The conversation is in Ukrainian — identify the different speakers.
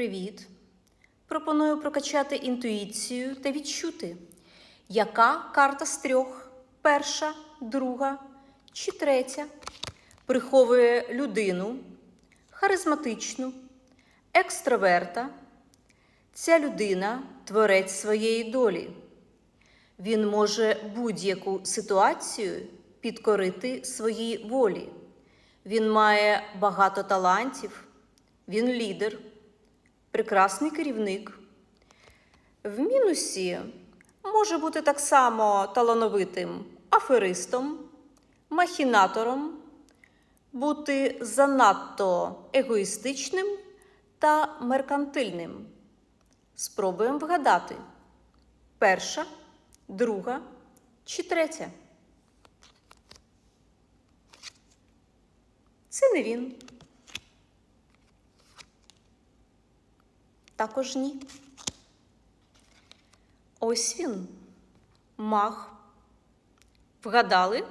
Speaker 1: Привіт! Пропоную прокачати інтуїцію та відчути, яка карта з трьох, перша, друга чи третя, приховує людину, харизматичну, екстраверта. Ця людина творець своєї долі. Він може будь-яку ситуацію підкорити своїй волі. Він має багато талантів, він лідер, прекрасний керівник. В мінусі може бути так само талановитим аферистом, махінатором, бути занадто егоїстичним та меркантильним. Спробуємо вгадати. Перша, друга чи третя. Це не він. Також ні. Ось він. Мах. Вгадали?